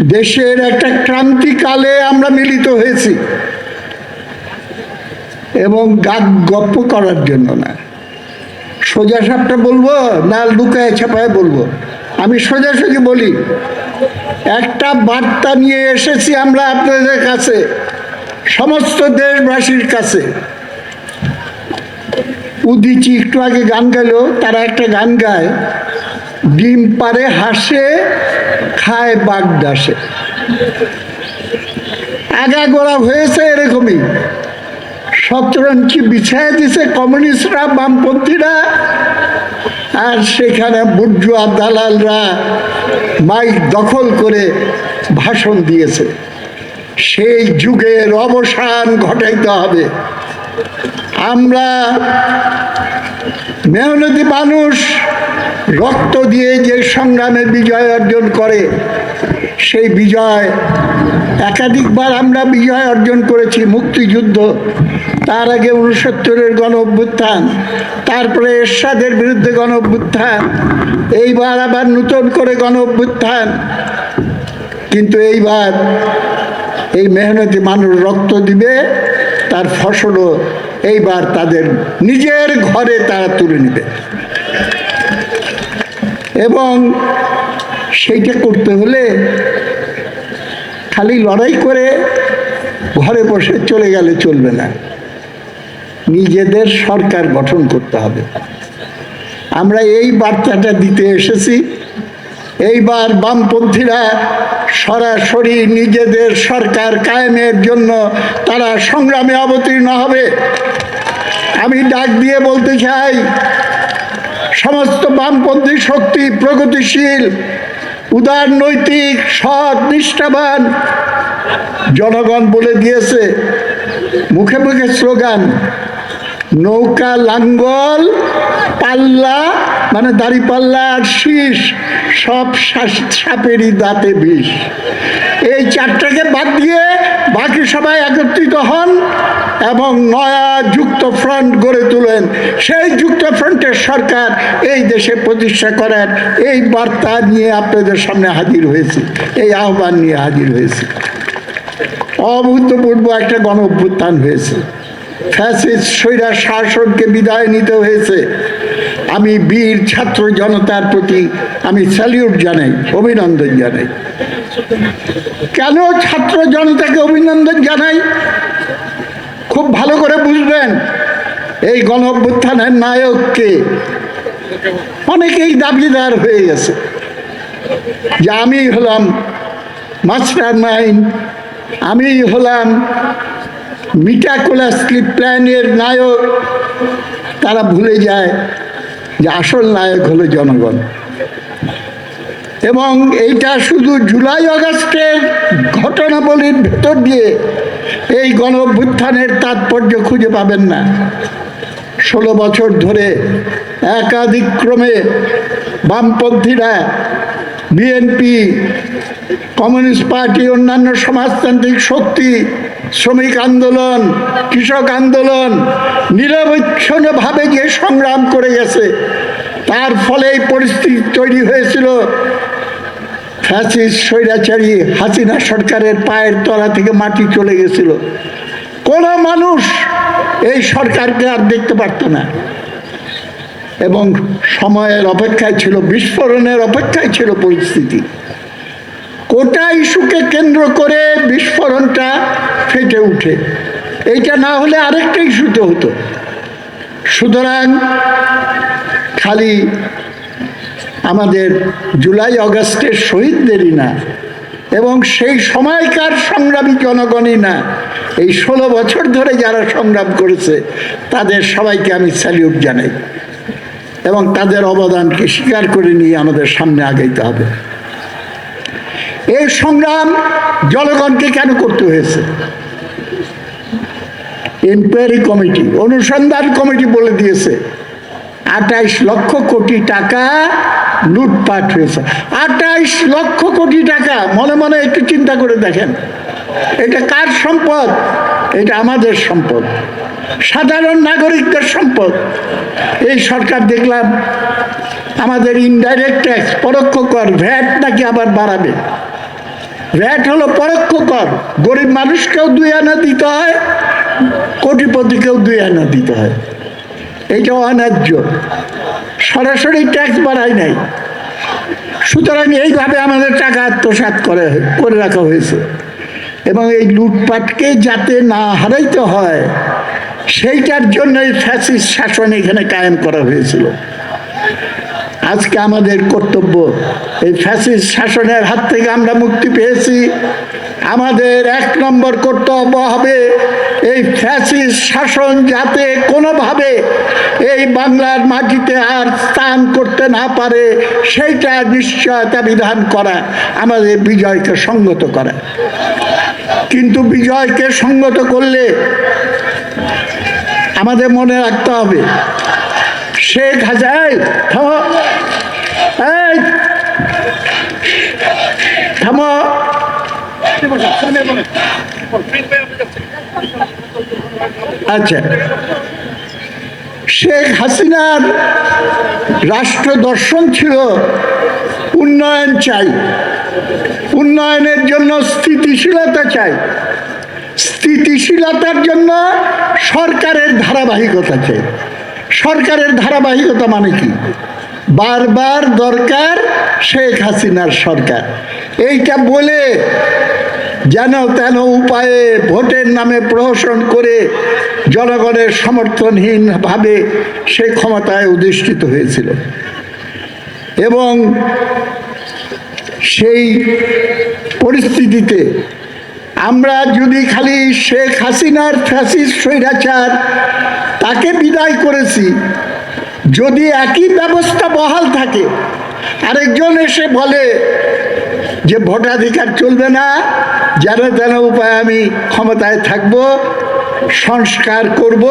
দেশের একটা ক্রান্তিকালে আমরা মিলিত হয়েছি। এবং গাক গপ্প করার জন্য না। সোজা সাপটা বলব না লুকায় ছাপায় বলব। আমি সোজাসুজি বলি, একটা বার্তা নিয়ে এসেছি আমরা আপনাদের কাছে, সমস্ত দেশবাসীর কাছে। উদিচি একটু আগে গান গেল তারা একটা গান গায় ডিম পারে, হাসে, খায় বাগদাসে আগাগোড়া হয়েছে এরকমই। শতরঞ্চি বিছায় দিছে কমিউনিস্টরা, বামপন্থীরা, আর সেখানে বুর্জুয়া দালালরা মাইক দখল করে ভাষণ দিয়েছে। সেই যুগের অবসান ঘটাইতে হবে। আমরা মেহনতি মানুষ রক্ত দিয়ে যে সংগ্রামে বিজয় অর্জন করে, সেই বিজয় একাধিকবার আমরা বিজয় অর্জন করেছি, মুক্তিযুদ্ধ, তার আগে উনসত্তরের গণ অভ্যুত্থান তারপরে এরশাদের বিরুদ্ধে গণ অভ্যুত্থান এইবার আবার নতুন করে গণ অভ্যুত্থান কিন্তু এইবার এই মেহনতি মানুষ রক্ত দিবে, তার ফসলও এইবার তাদের নিজের ঘরে তারা তুলে নেবে। এবং সেইটা করতে হলে খালি লড়াই করে ঘরে বসে চলে গেলে চলবে না। নিজেদের সরকার গঠন করতে হবে। আমরা এই বার্তাটা দিতে এসেছি। এইবার বামপন্থীরা সরাসরি নিজেদের সরকার কায়েমের জন্য তারা সংগ্রামে অবতীর্ণ হবে। আমি ডাক দিয়ে বলতে চাই সমস্ত বামপন্থী শক্তি প্রগতিশীল, উদার নৈতিক, সৎ, নিষ্ঠাবান। জনগণ বলে দিয়েছে, মুখে মুখে স্লোগান, নৌকা লাঙ্গল, পাল্লা মানে দাড়ি পাল্লা আর শীষ, সব সাপেরই দাঁতে বিষ। এই চারটাকে বাদ দিয়ে বাকি সবাই একত্রিত হন। এবং নয়া যুক্ত ফ্রন্ট গড়ে তোলেন। সেই যুক্ত ফ্রন্টের সরকার এই দেশে প্রতিষ্ঠা করার এই বার্তা নিয়ে আপনাদের সামনে হাজির হয়েছে। এই আহ্বান নিয়ে হাজির হয়েছে। অভূতপূর্ব একটা গণ অভ্যুত্থান হয়েছে। ফ্যাসিস্ট, স্বৈরা শাসককে বিদায় নিতে হয়েছে। আমি বীর ছাত্র জনতার প্রতি আমি স্যালিউট জানাই, অভিনন্দন জানাই। কেন ছাত্র জনতাকে অভিনন্দন জানাই? খুব ভালো করে বুঝবেন। এই গণ অভ্যুত্থানের নায়ককে অনেকেই দাবিদার হয়ে গেছে। যে আমি হলাম মাস্টার মাইন্ড, আমি হলাম মিটাকোলা স্লিপ প্ল্যানের নায়ক। তারা ভুলে যায় যে আসল নায়ক হলো জনগণ। এবং এইটা শুধু জুলাই আগস্টের ঘটনাবলীর ভেতর দিয়ে এই গণ অভ্যুত্থানের তাৎপর্য খুঁজে পাবেন না। ষোলো বছর ধরে একাধিক্রমে বামপন্থীরা বিএনপি, কমিউনিস্ট পার্টি, অন্যান্য সমাজতান্ত্রিক শক্তি, শ্রমিক আন্দোলন, কৃষক আন্দোলন নিরবচ্ছন্নভাবে যে সংগ্রাম করে গেছে। তার ফলে এই পরিস্থিতি ফ্যাসিস্ট স্বৈরাচারী হাসিনা সরকারের পায়ের তলা থেকে মাটি চলে গেছিল। কোনো মানুষ এই সরকারকে আর দেখতে পারত না। এবং সময়ের অপেক্ষায় ছিল, বিস্ফোরণের অপেক্ষায় ছিল পরিস্থিতি। কোটা ইস্যুকে কেন্দ্র করে বিস্ফোরণটা ফেটে উঠে। এইটা না হলে আরেকটা ইস্যুতে হতো। সুতরাং খালি আমাদের জুলাই অগস্টের শহীদদেরই না, এবং সেই সময়কার সংগ্রামী জনগণই না, এই ষোলো বছর ধরে যারা সংগ্রাম করেছে, তাদের সবাইকে আমি স্যালিউট জানাই, এবং তাদের অবদানকে স্বীকার করে নিয়ে আমাদের সামনে আগাইতে হবে। এই সংগ্রাম জনগণকে কেন করতে হয়েছে? এনকোয়ারি কমিটি অনুসন্ধান কমিটি বলে দিয়েছে আঠাইশ লক্ষ কোটি টাকা লুটপাট হয়েছে। আঠাইশ লক্ষ কোটি টাকা, মনে মনে একটু চিন্তা করে দেখেন। এটা কার সম্পদ? এটা আমাদের সম্পদ। সাধারণ নাগরিকদের সম্পদ। এই সরকার দেখলাম, আমাদের ইনডাইরেক্ট ট্যাক্স পরোক্ষ কর ভ্যাট নাকি আবার বাড়াবে? ভ্যাট হলো পরোক্ষ কর। গরিব মানুষকেও দুই আনা দিতে হয়, কোটিপতিকেও দুই আনা দিতে হয়। এইটা অন্যায্য, সরাসরি ট্যাক্স বাড়ায় নাই। সুতরাং এইভাবে আমাদের টাকা আত্মসাৎ করে করে রাখা হয়েছে। এবং এই লুটপাটকে যাতে না হারাইতে হয়, সেইটার জন্যই ফ্যাসিস্ট শাসন এখানে কায়েম করা হয়েছিল। আজকে আমাদের কর্তব্য, এই ফ্যাসিস্ট শাসনের হাত থেকে আমরা মুক্তি পেয়েছি। আমাদের এক নম্বর কর্তব্য হবে এই ফ্যাসিস্ট শাসন যাতে কোনোভাবে এই বাংলার মাটিতে আর স্থান করতে না পারে, সেইটা নিশ্চয়তা বিধান করা, আমাদের বিজয়কে সঙ্গত করা। কিন্তু বিজয়কে সঙ্গত করলে আমাদের মনে রাখতে হবে, শেখ হাজাই থামো। আচ্ছা। শেখ হাসিনার রাষ্ট্র দর্শন ছিল উন্নয়ন চাই। উন্নয়নের জন্য স্থিতিশীলতা চাই। স্থিতিশীলতার জন্য সরকারের ধারাবাহিকতা চাই। সরকারের ধারাবাহিকতা মানে কি? বারবার দরকার শেখ হাসিনার সরকার। এইটা বলে যেন তেন উপায়ে ভোটের নামে প্রহসন করে জনগণের সমর্থনহীনভাবে সে ক্ষমতায় অধিষ্ঠিত হয়েছিল। এবং সেই পরিস্থিতিতে আমরা যদি খালি শেখ হাসিনার ফ্যাসিস স্বৈরাচার তাকে বিদায় করেছি, যদি একই ব্যবস্থা বহাল থাকে, আরেকজন এসে বলে যে ভোটাধিকার চলবে না, যেন তেন উপায় আমি ক্ষমতায় থাকব, সংস্কার করব।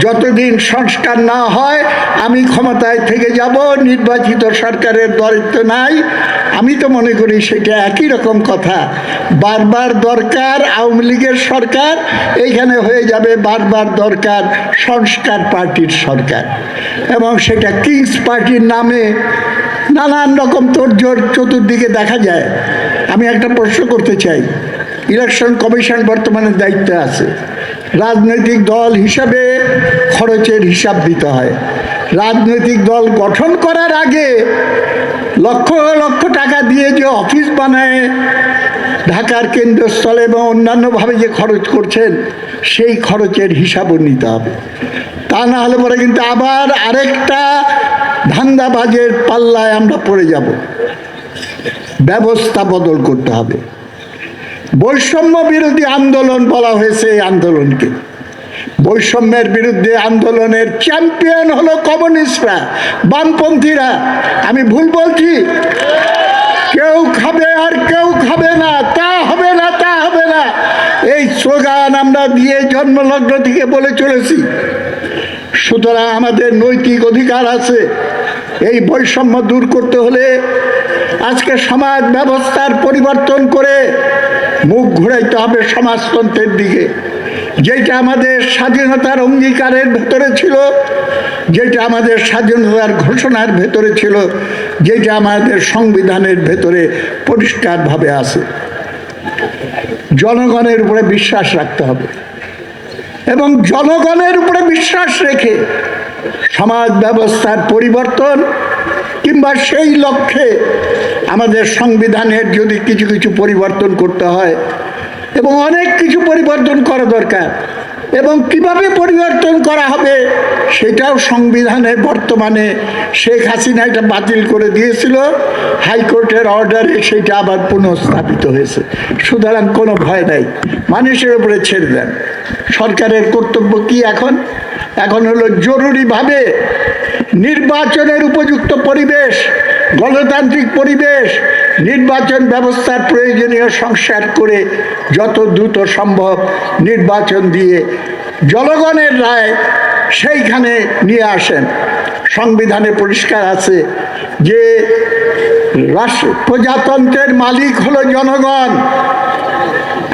যতদিন সংস্কার না হয়, আমি ক্ষমতায় থেকে যাব, নির্বাচিত সরকারের দায়িত্ব নাই। আমি তো মনে করি সেটা একই রকম কথা। বারবার দরকার আওয়ামী লীগের সরকার, এইখানে হয়ে যাবে বারবার দরকার সংস্কার পার্টির সরকার। এবং সেটা কিংস পার্টির নামে নানান রকম তোড়জোড় চতুর্দিকে দেখা যায়। আমি একটা প্রশ্ন করতে চাই। ইলেকশন কমিশন বর্তমানে দায়িত্বে আছে। রাজনৈতিক দল হিসাবে খরচের হিসাব দিতে হয়। রাজনৈতিক দল গঠন করার আগে লক্ষ লক্ষ টাকা দিয়ে যে অফিস বানায়, ঢাকার কেন্দ্রস্থলে এবং অন্যান্যভাবে যে খরচ করছেন, সেই খরচের হিসাবও নিতে হবে। তা না হলে পরে কিন্তু আবার আরেকটা ধান্দাবাজের পাল্লায় আমরা পড়ে যাব। ব্যবস্থা বদল করতে হবে। বৈষম্য বিরোধী আন্দোলন বলা হয়েছে এই আন্দোলনকে। বৈষম্যের বিরুদ্ধে আন্দোলনের চ্যাম্পিয়ন হলো কমিউনিস্টরা, বামপন্থীরা। আমি ভুল বলছি? কেউ খাবে আর কেউ খাবে না, তা হবে না, তা হবে না। এই স্লোগান আমরা দিয়ে জন্মলগ্ন থেকে বলে চলেছি। সুতরাং আমাদের নৈতিক অধিকার আছে। এই বৈষম্য দূর করতে হলে আজকে সমাজ ব্যবস্থার পরিবর্তন করে মুখ ঘুরাইতে হবে সমাজতন্ত্রের দিকে। যেটা আমাদের স্বাধীনতার অঙ্গীকারের ভেতরে ছিল, যেটা আমাদের স্বাধীনতার ঘোষণার ভেতরে ছিল, যেটা আমাদের সংবিধানের ভেতরে পরিষ্কারভাবে আছে। জনগণের উপরে বিশ্বাস রাখতে হবে এবং জনগণের উপরে বিশ্বাস রেখে সমাজ ব্যবস্থার পরিবর্তন কিংবা সেই লক্ষ্যে আমাদের সংবিধানের যদি কিছু কিছু পরিবর্তন করতে হয় এবং অনেক কিছু পরিবর্তন করা দরকার এবং কীভাবে পরিবর্তন করা হবে সেটাও সংবিধানে বর্তমানে শেখ হাসিনা এটা বাতিল করে দিয়েছিল। হাইকোর্টের অর্ডারে সেটা আবার পুনঃস্থাপিত হয়েছে। সুতরাং কোনো ভয় নাই। মানুষের উপরে ছেড়ে দেন। সরকারের কর্তব্য কি এখন? এখন হলো জরুরিভাবে নির্বাচনের উপযুক্ত পরিবেশ, গণতান্ত্রিক পরিবেশ নির্বাচন ব্যবস্থার প্রয়োজনীয় সংস্কার করে যত দ্রুত সম্ভব নির্বাচন দিয়ে জনগণের রায় সেইখানে নিয়ে আসেন। সংবিধানে পরিষ্কার আছে যে রাষ্ট্র প্রজাতন্ত্রের মালিক হলো জনগণ।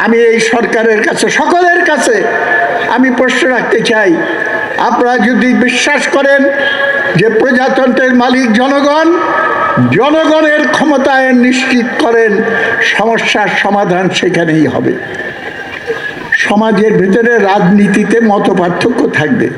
আমি এই সরকারের কাছে, সকলের কাছে আমি প্রশ্ন রাখতে চাই, আপনারা যদি বিশ্বাস করেন যে প্রজাতন্ত্রের মালিক জনগণ জনগণের ক্ষমতায়ন নিশ্চিত করেন সমস্যার সমাধান সেখানেই হবে। সমাজের ভেতরে রাজনীতিতে মত পার্থক্য থাকবে।